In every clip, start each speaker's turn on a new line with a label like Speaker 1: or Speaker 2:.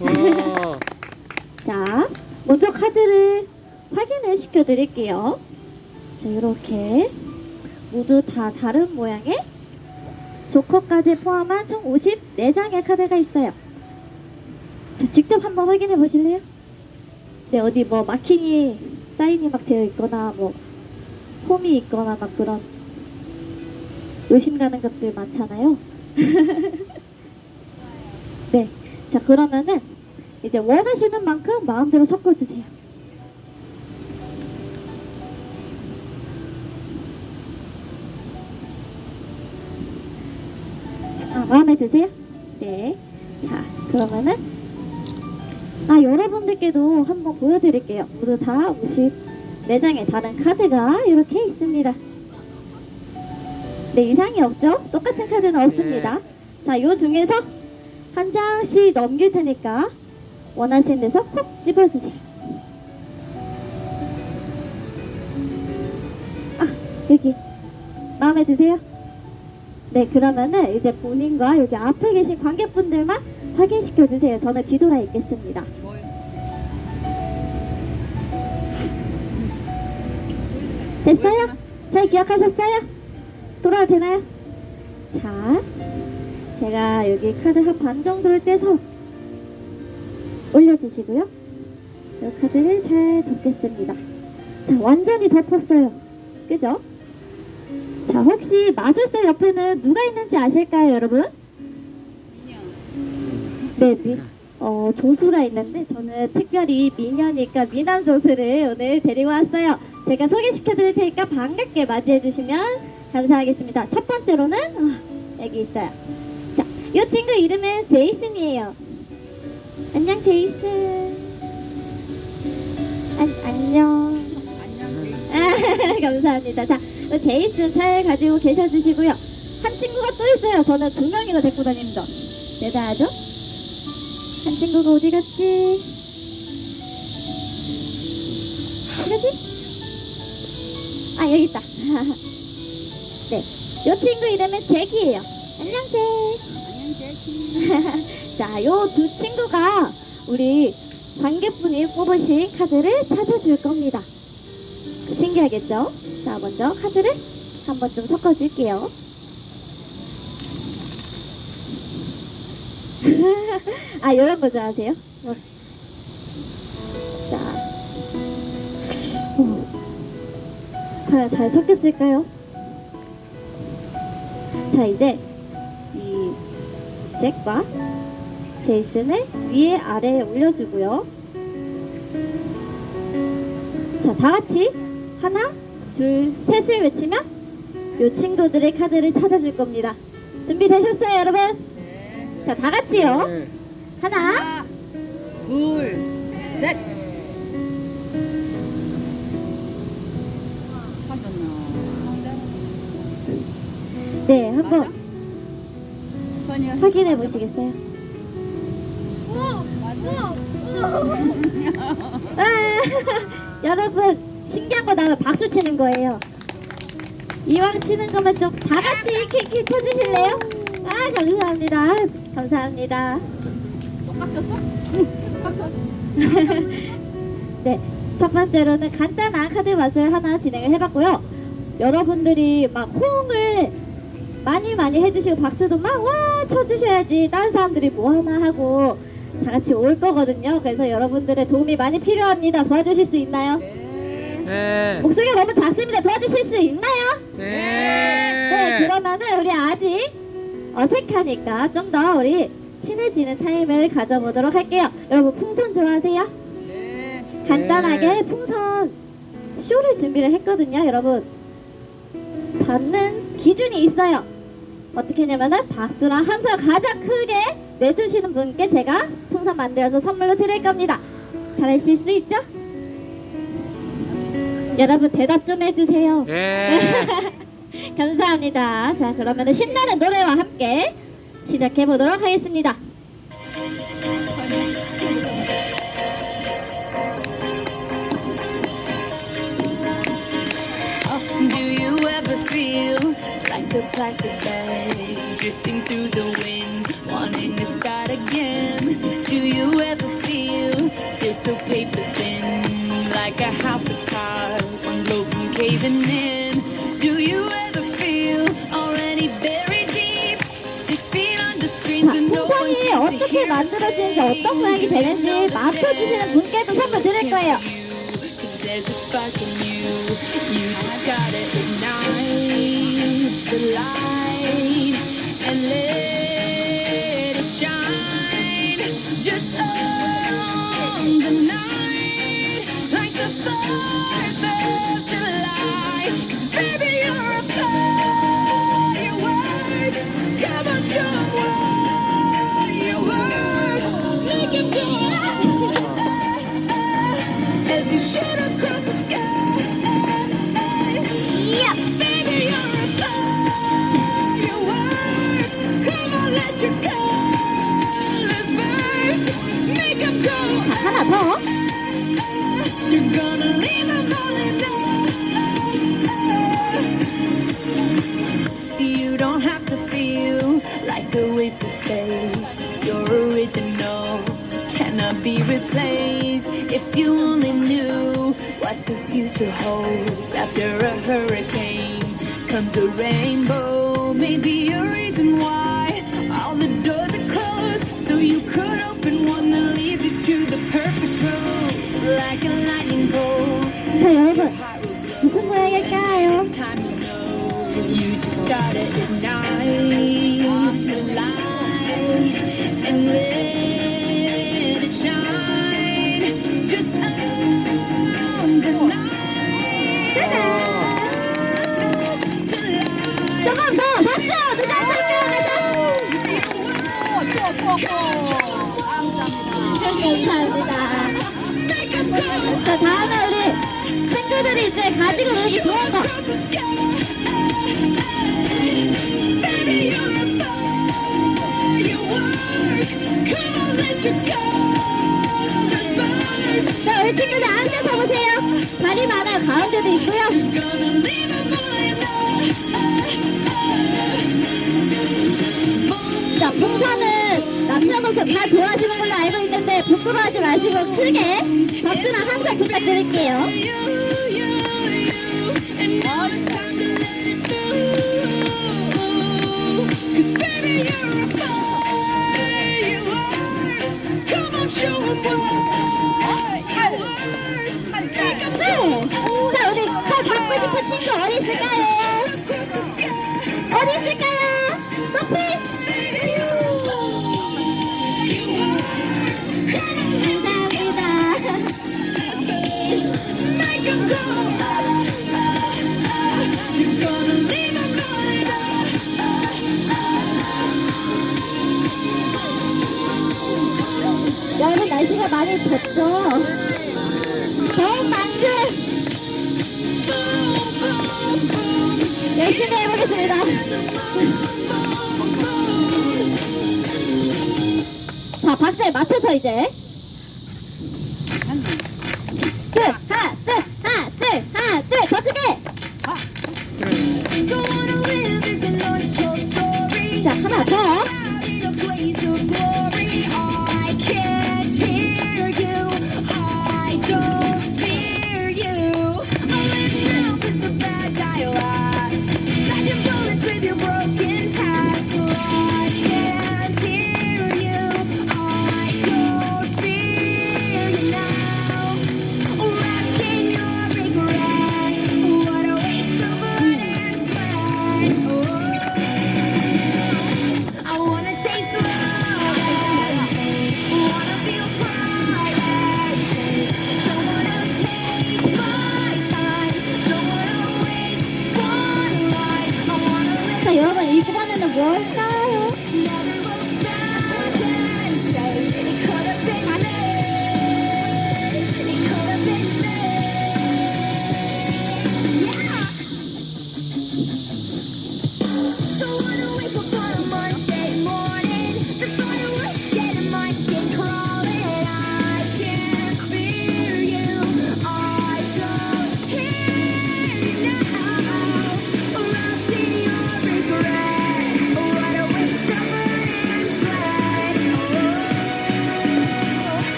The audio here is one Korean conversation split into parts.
Speaker 1: 와.
Speaker 2: 자, 먼저 카드를 확인을 시켜드릴게요. 자, 이렇게 모두 다 다른 모양의 조커까지 포함한 총 54장의 카드가 있어요. 자, 직접 한번 확인해 보실래요? 네, 어디 뭐 마킹이 사인이 막 되어 있거나 뭐 홈이 있거나 막 그런 의심 가는 것들 많잖아요. 네, 자 그러면은 이제 원하시는 만큼 마음대로 섞어주세요. 아, 마음에 드세요? 네. 자, 그러면은 아 여러분들께도 한번 보여드릴게요. 모두 다 54장의 다른 카드가 이렇게 있습니다. 네, 이상이 없죠? 똑같은 카드는 없습니다. 자, 요 중에서 한 장씩 넘길 테니까 원하시는 데서 콕 집어주세요. 아, 여기. 마음에 드세요? 네, 그러면은 이제 본인과 여기 앞에 계신 관객분들만 확인시켜 주세요. 저는 뒤돌아 있겠습니다. 됐어요? 잘 기억하셨어요? 돌아도 되나요? 자, 제가 여기 카드 한 반 정도를 떼서 올려주시고요. 이 카드를 잘 덮겠습니다. 자, 완전히 덮었어요. 그죠? 자, 혹시 마술사 옆에는 누가 있는지 아실까요, 여러분? 네, 미, 어, 조수가 있는데 저는 특별히 미녀니까 미남 조수를 오늘 데리고 왔어요. 제가 소개시켜 드릴 테니까 반갑게 맞이해 주시면 감사하겠습니다. 첫 번째로는 어, 여기 있어요. 자, 이 친구 이름은 제이슨이에요. 안녕 제이슨. 안, 안녕. 아, 감사합니다. 자, 이 제이슨 잘 가지고 계셔 주시고요. 한 친구가 또 있어요. 저는 두 명이나 데리고 다닙니다. 대단하죠? 한 친구가 어디 갔지? 어디지? 아 여기 있다. 네, 이 친구 이름은 잭이에요. 안녕 잭. 자, 요 두 친구가 우리 관객분이 뽑으신 카드를 찾아줄 겁니다. 신기하겠죠? 자, 먼저 카드를 한번 좀 섞어줄게요. 아, 이런 거 좋아하세요? 어. 자. 어. 과연 잘 섞였을까요? 자, 이제 이 잭과 제이슨을 위에 아래에 올려주고요. 자, 다 같이 하나, 둘, 셋을 외치면 이 친구들의 카드를 찾아줄 겁니다. 준비되셨어요, 여러분? 자, 다 같이요.
Speaker 1: 네.
Speaker 2: 하나,
Speaker 3: 둘, 셋.
Speaker 2: 네, 한번 확인해 보시겠어요? 아, 여러분 신기한 거 나면 박수 치는 거예요. 이왕 치는 거면 좀다 같이 킥킥 쳐주실래요? 아 감사합니다. 감사합니다.
Speaker 3: 똑같았어? 똑같아.
Speaker 2: 네, 첫 번째로는 간단한 카드 마술 하나 진행을 해봤고요. 여러분들이 막 호응을 많이 많이 해주시고 박수도 막 와 쳐주셔야지 다른 사람들이 뭐 하나 하고 다 같이 올 거거든요. 그래서 여러분들의 도움이 많이 필요합니다. 도와주실 수 있나요?
Speaker 3: 네.
Speaker 1: 네.
Speaker 2: 목소리가 너무 작습니다. 도와주실 수 있나요? 네,
Speaker 1: 네.
Speaker 2: 그러면은 우리 아직 어색하니까 좀 더 우리 친해지는 타임을 가져보도록 할게요. 여러분 풍선 좋아하세요?
Speaker 3: 네.
Speaker 2: 간단하게
Speaker 1: 네.
Speaker 2: 풍선 쇼를 준비를 했거든요, 여러분. 받는 기준이 있어요. 어떻게 하냐면은 박수랑 함성 가장 크게 내주시는 분께 제가 풍선 만들어서 선물로 드릴 겁니다. 잘하실 수 있죠? 여러분 대답 좀 해주세요.
Speaker 1: 네.
Speaker 2: 감사합니다. 자, 그러면 신나는 노래와 함께 시작해 보도록 하겠습니다.
Speaker 4: A plastic bag drifting through the wind, wanting to start again? Do you ever so paper thin, like a house of cards, one blow from caving in. Do you ever feel already buried deep, six feet under screens,
Speaker 2: 자,
Speaker 4: but no one seems to
Speaker 2: 어떻게
Speaker 4: hear
Speaker 2: 만들어지는지 어떤 모양이 되는지 맞춰주시는 분께도 선물 드릴 거예요.
Speaker 4: There's a spark in you. You just gotta ignite the light a wasted space. You're original, cannot be replaced. If you only knew what the future holds after a hurricane comes a rainbow. Maybe a reason why all the doors are closed, so you could open one that leads you to the perfect road, like a lightning bolt.
Speaker 2: 자, 여러분.
Speaker 4: Heart will glow.
Speaker 2: 무슨 모양일까요?
Speaker 4: It's time to know you just gotta ignite
Speaker 2: 더! 박수! 누가.
Speaker 3: 감사합니다.
Speaker 2: 자, 다음에 우리 친구들이 이제 가지고 놀기 좋은 거. 자, 우리 친구들 앉아서 보세요. 자리 많아요. 가운데도 있고요. 풍선은 남녀노소 다 좋아하시는 걸로 알고 있는데 부끄러워하지 마시고 크게 박수나 항상 부탁드릴게요. 덥죠? 더운 만큼 열심히 해보겠습니다. 자, 박자에 맞춰서 이제.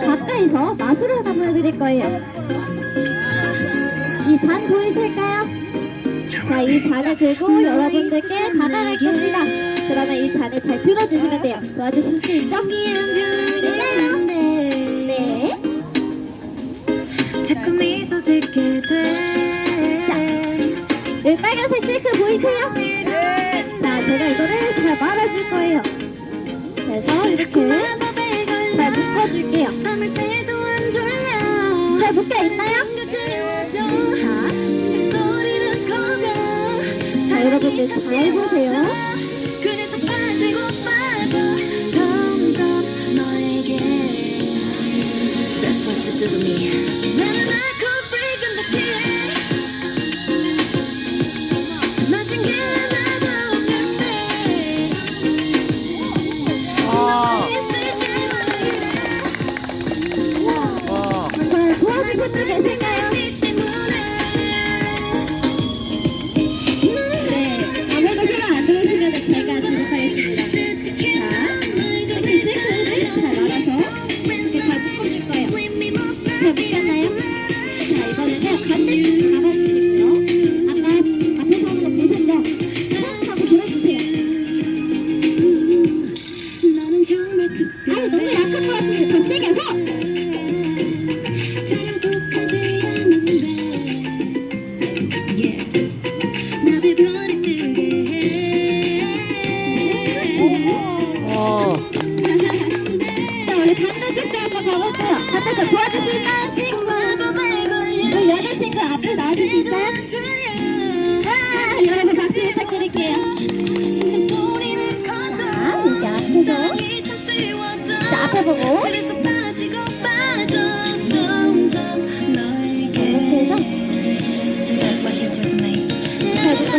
Speaker 2: 가까이서 마술을 하나 보여드릴 거예요. 이 잔 보이실까요? 자, 이 잔을 들고 여러분들께 다가갈 겁니다. 그러면 이 잔을 잘 들어주시면 돼요. 도와주실 수 있죠? 있나요? 네.
Speaker 4: 자꾸 미소 짓게 돼.
Speaker 2: 여기 빨간색 실크 보이세요? 자, 제가 이거를 잘 말아줄 거예요. 그래서 이렇게 잘 묶어줄게요. 잘 묶여 있나요?
Speaker 4: 자,
Speaker 2: 여러분들 잘 보세요.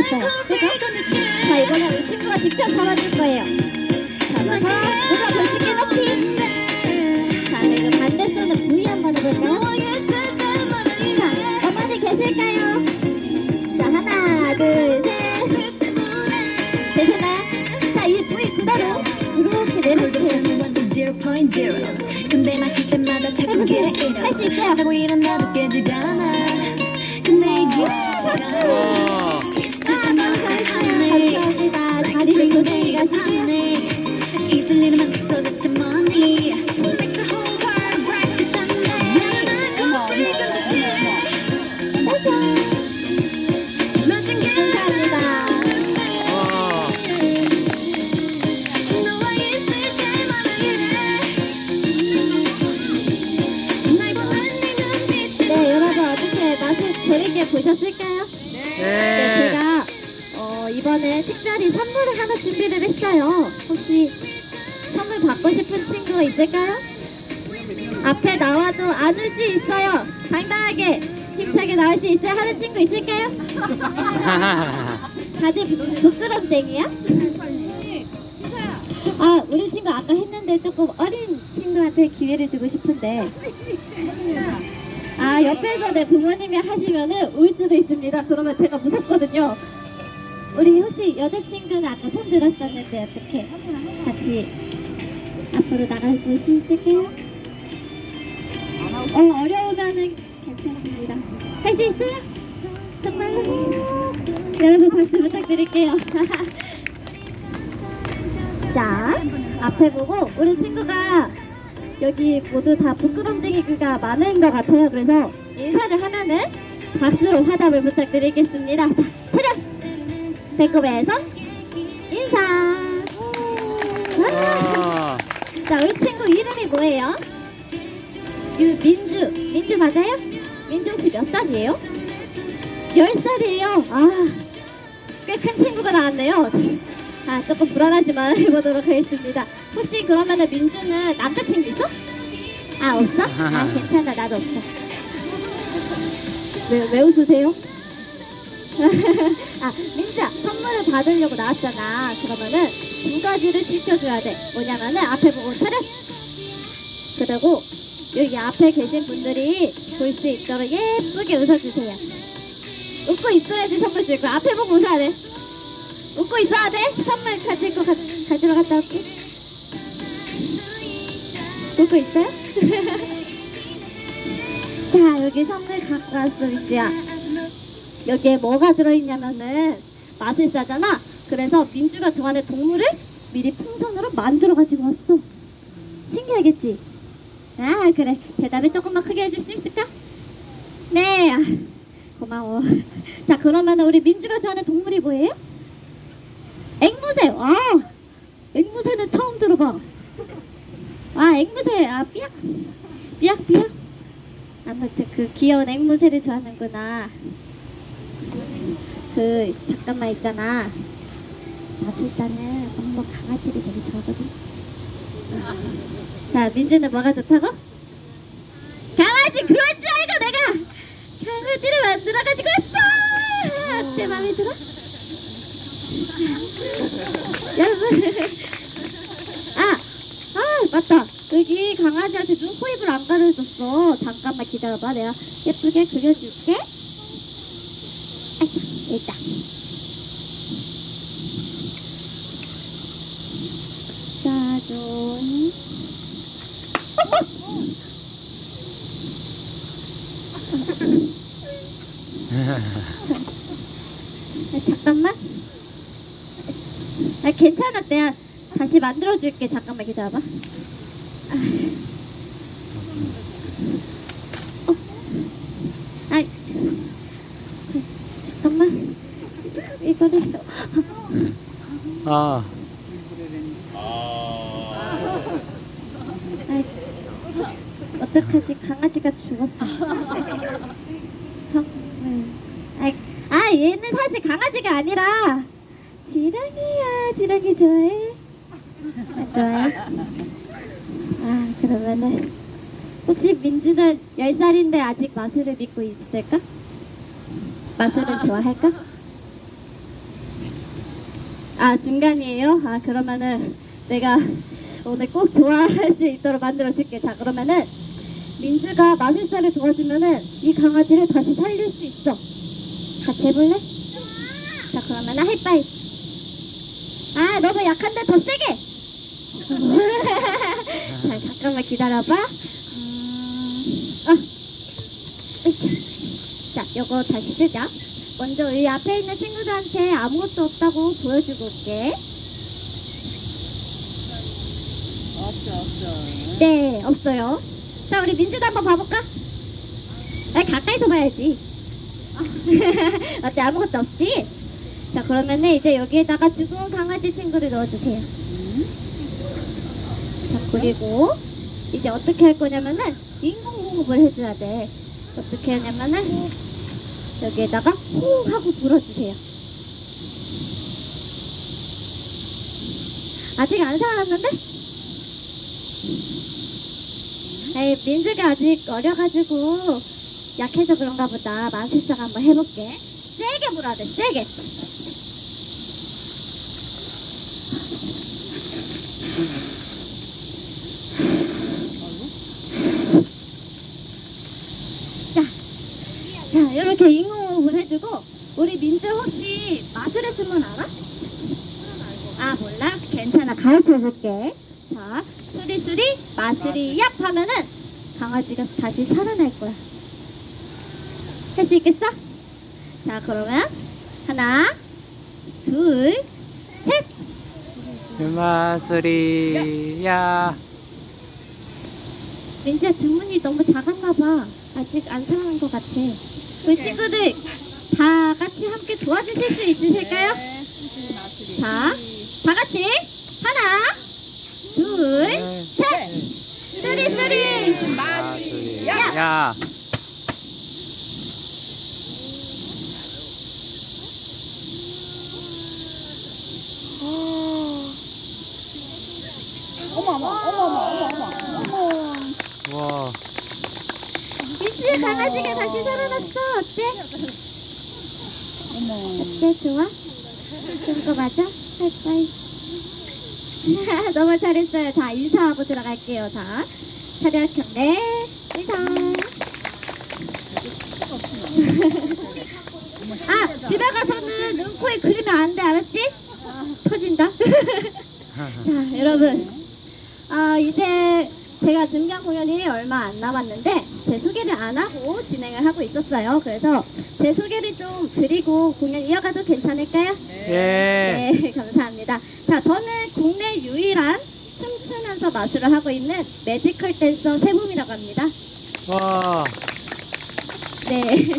Speaker 2: 잘 묶었어요. 그죠? 자, 이번엔 우리 친구가 직접 잡아줄 거예요. 잡아서 누가 벌칙에 높이. 자, 그리고 반대 손은 V 한번 해볼까요? 자, 어머니 계실까요? 자, 하나, 둘, 셋. 되셨나요? 자, 이 V 그대로 이렇게 내려주세요.
Speaker 4: 근데 마실 때마다 자꾸 잃어
Speaker 2: 할수 있어요.
Speaker 4: 자고 일어나도 깨지가 않아 근데 이게
Speaker 2: 아, 너 다리를 조심히 했어요. 혹시 선물 받고 싶은 친구가 있을까요? 앞에 나와도 안 올 수 있어요. 당당하게 힘차게 나올 수 있어요. 하는 친구 있을까요? 다들 부- 부끄럼쟁이야? 아, 우리 친구 아까 했는데 조금 어린 친구한테 기회를 주고 싶은데. 아, 옆에서 내 부모님이 하시면은 울 수도 있습니다. 그러면 제가 무섭거든요. 우리 혹시 여자친구는 아까 손 들었었는데 어떻게 같이 앞으로 나가볼 수 있을까요? 어, 어려우면은 괜찮습니다. 할 수 있어요? 정말로? 여러분 박수 부탁드릴게요. 자, 앞에 보고 우리 친구가 여기 모두 다 부끄럼쟁이가 많은 것 같아요. 그래서 인사를 하면은 박수로 화답을 부탁드리겠습니다. 자, 차렷! 배꼽에서 인사! 와. 자, 우리 친구 이름이 뭐예요? 유민주. 민주 맞아요? 민주 혹시 몇 살이에요? 열 살이에요. 아, 꽤 큰 친구가 나왔네요. 아, 조금 불안하지만 해보도록 하겠습니다. 혹시 그러면은 민주는 남자친구 있어? 아, 없어? 아, 괜찮아. 나도 없어. 왜, 왜 웃으세요? 아, 민주야, 선물을 받으려고 나왔잖아. 그러면은 두 가지를 지켜줘야 돼. 뭐냐면은 앞에 보고 차렷. 그리고 여기 앞에 계신 분들이 볼 수 있도록 예쁘게 웃어주세요. 웃고 있어야지 선물 줄 거야. 앞에 보고 웃어야 돼. 웃고 있어야 돼. 선물 가질 거 가, 가지러 갔다 올게. 웃고 있어요? 자, 여기 선물 갖고 왔어, 민지야. 여기에 뭐가 들어있냐면은 마술사잖아. 그래서 민주가 좋아하는 동물을 미리 풍선으로 만들어 가지고 왔어. 신기하겠지? 아, 그래. 대답을 조금만 크게 해줄 수 있을까? 네. 아, 고마워. 자, 그러면 우리 민주가 좋아하는 동물이 뭐예요? 앵무새. 와, 앵무새는 처음 들어봐. 아, 앵무새. 아, 삐약. 삐약, 삐약. 아무튼 그 귀여운 앵무새를 좋아하는구나. 그 잠깐만 있잖아. 마술사는 엄마 강아지를 되게 좋아하거든. 자, 민주는 뭐가 좋다고? 강아지 그럴 줄 알고 내가 강아지를 만들어가지고 왔어. 내 마음에 들어? 여러분, 아, 아 맞다. 여기 강아지한테 눈, 코, 입을 안 가려줬어. 잠깐만 기다려봐. 내가 예쁘게 그려줄게. 있다. 짜존. 아, 잠깐만. 아. 내가 다시 만들어줄게. 잠깐만 기다려봐. 아. 어. 아이. 잠깐만. 이거를.
Speaker 1: 아,
Speaker 2: 아이, 어떡하지? 강아지가 죽었어. 아이, 아, 얘는 사실 강아지가 아니라 지렁이야. 지렁이 좋아해? 아, 좋아요? 아, 그러면은 혹시 민주는 10살인데 아직 마술을 믿고 있을까? 마술은 좋아할까? 아, 중간이에요? 아, 그러면은 내가 오늘 꼭 좋아할 수 있도록 만들어 줄게. 자, 그러면은 민주가 마술사를 도와주면은 이 강아지를 다시 살릴 수 있어. 같이 해볼래? 자, 그러면은 하이파이. 아, 너무 약한데 더 세게. 자, 잠깐만 기다려봐. 음, 어. 으쌰. 자, 요거 다시 쓰자. 먼저 이 앞에 있는 친구들한테 아무것도 없다고 보여주고 올게. 네, 없어요. 자, 우리 민주도 한번 봐볼까? 아, 가까이서 봐야지. 어때, 아무것도 없지? 자, 그러면은 이제 여기에다가 죽은 강아지 친구를 넣어주세요. 자, 그리고 이제 어떻게 할 거냐면은 인공호흡을 해줘야 돼. 어떻게 하냐면은 여기에다가 호 하고 불어주세요. 아직 안 살았는데? 에이, 민주가 아직 어려가지고 약해서 그런가 보다. 마술사가 한번 해볼게. 세게 불어야 돼, 세게. 자, 이렇게 인공호흡을 해주고, 우리 민주 혹시 마술의 숨은 알아? 아, 몰라? 괜찮아. 가르쳐 줄게. 자, 수리수리, 마술이 얍 하면은 강아지가 다시 살아날 거야. 할 수 있겠어? 자, 그러면 하나, 둘, 셋.
Speaker 1: 마술이야.
Speaker 2: 민지야 주문이 너무 작았나 봐. 아직 안 상한 것 같아. 우리 친구들 다 같이 함께 도와주실 수 있으실까요? 자, 다 같이 하나, 둘, 셋. 쓰리 쓰리.
Speaker 1: 마술이야.
Speaker 3: 어머 어머 어머 어머 어머 어머.
Speaker 1: 와,
Speaker 2: 민지의 강아지가 다시 살아났어. 어때? 어때? 좋아? 좋은 거 맞아? 하이파이. 너무 잘했어요. 자, 인사하고 들어갈게요. 자, 차렷 경례 인사. 아 집에 가서는 눈, 코에 그리면 안 돼 알았지? 터진다. 자 여러분 아 이제 제가 증강 공연이 얼마 안 남았는데 제 소개를 안 하고 진행을 하고 있었어요. 그래서 제 소개를 좀 드리고 공연 이어가도 괜찮을까요?
Speaker 1: 예.
Speaker 2: 네, 감사합니다. 자, 저는 국내 유일한 춤추면서 마술을 하고 있는 매지컬 댄서 세붐이라고 합니다.
Speaker 1: 와.
Speaker 2: 네.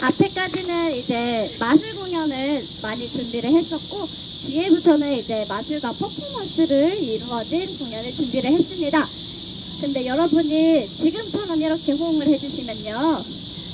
Speaker 2: 앞에까지는 이제 마술 공연을 많이 준비를 했었고, 뒤에부터는 이제 마술과 퍼포먼스를 이루어진 공연을 준비를 했습니다. 근데 여러분이 지금처럼 이렇게 호응을 해주시면요.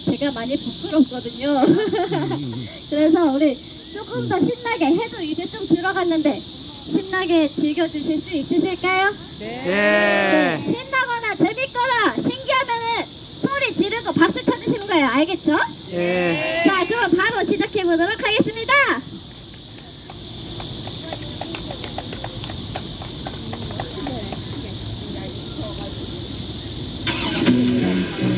Speaker 2: 제가 많이 부끄럽거든요. 그래서 우리 조금 더 신나게 해도 이제 좀 들어갔는데 신나게 즐겨주실 수 있으실까요?
Speaker 1: 예.
Speaker 2: 신나거나 재밌거나 신기하면은 소리 지르고 박수 쳐주시는 거예요. 알겠죠?
Speaker 1: 예.
Speaker 2: 자, 그럼 바로 시작해 보도록 하겠습니다.